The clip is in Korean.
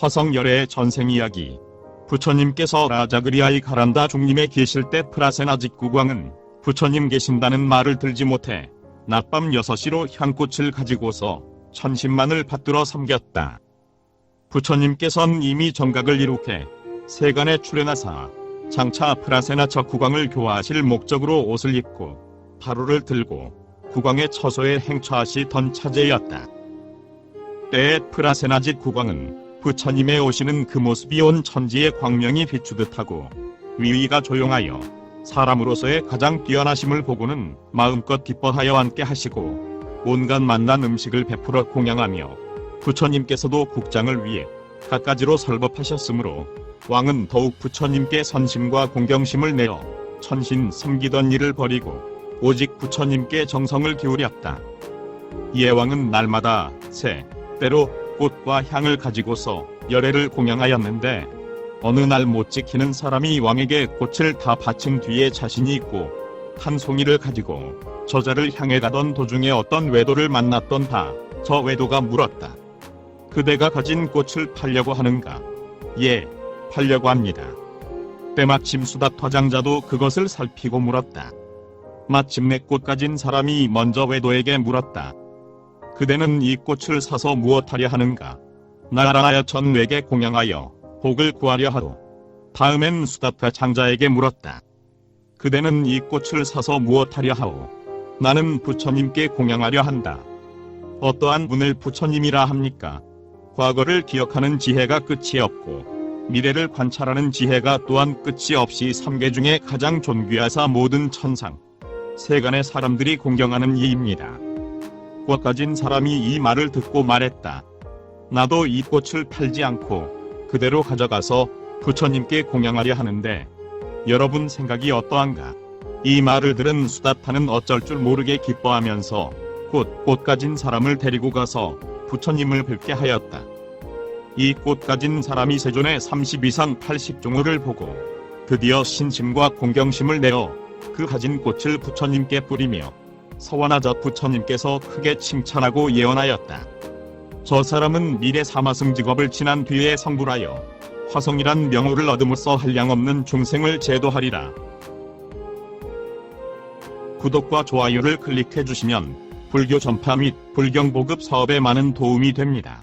화성열의 전생 이야기 부처님께서 라자그리아의 가란다 중림에 계실 때 프라세나직 국왕은 부처님 계신다는 말을 들지 못해 낮밤 6시로 향꽃을 가지고서 천신만을 받들어 섬겼다. 부처님께선 이미 정각을 이룩해 세간에 출연하사 장차 프라세나처 국왕을 교화하실 목적으로 옷을 입고 바로를 들고 국왕의 처소에 행차하시던 차제였다. 때에 프라세나짓 국왕은 부처님의 오시는 그 모습이 온 천지의 광명이 비추듯 하고 위위가 조용하여 사람으로서의 가장 뛰어나심을 보고는 마음껏 기뻐하여 앉게 하시고 온갖 맛난 음식을 베풀어 공양하며 부처님께서도 국장을 위해 갖가지로 설법하셨으므로 왕은 더욱 부처님께 선심과 공경심을 내어 천신 섬기던 일을 버리고 오직 부처님께 정성을 기울였다. 이에 왕은 날마다 새, 때로 꽃과 향을 가지고서 열애를 공양하였는데 어느 날 못 지키는 사람이 왕에게 꽃을 다 바친 뒤에 자신이 있고 한 송이를 가지고 저자를 향해 가던 도중에 어떤 외도를 만났던 다 저 외도가 물었다. 그대가 가진 꽃을 팔려고 하는가? 예, 팔려고 합니다. 때마침 수다터 장자도 그것을 살피고 물었다. 마침내 꽃 가진 사람이 먼저 외도에게 물었다. 그대는 이 꽃을 사서 무엇하려 하는가? 나라하여 전외게 공양하여 복을 구하려 하고 다음엔 수다타 장자에게 물었다. 그대는 이 꽃을 사서 무엇하려 하오? 나는 부처님께 공양하려 한다. 어떠한 분을 부처님이라 합니까? 과거를 기억하는 지혜가 끝이 없고 미래를 관찰하는 지혜가 또한 끝이 없이 삼계 중에 가장 존귀하사 모든 천상 세간의 사람들이 공경하는 이입니다. 꽃 가진 사람이 이 말을 듣고 말했다. 나도 이 꽃을 팔지 않고 그대로 가져가서 부처님께 공양하려 하는데 여러분 생각이 어떠한가? 이 말을 들은 수다타는 어쩔 줄 모르게 기뻐하면서 곧꽃 가진 사람을 데리고 가서 부처님을 뵙게 하였다. 이 꽃 가진 사람이 세존의 30 이상 80종을 보고 드디어 신심과 공경심을 내어 그 가진 꽃을 부처님께 뿌리며 서원하자 부처님께서 크게 칭찬하고 예언하였다. 저 사람은 미래 사마승 직업을 지난 뒤에 성불하여 화성이란 명호를 얻음으로써 한량없는 중생을 제도하리라. 구독과 좋아요를 클릭해 주시면 불교 전파 및 불경 보급 사업에 많은 도움이 됩니다.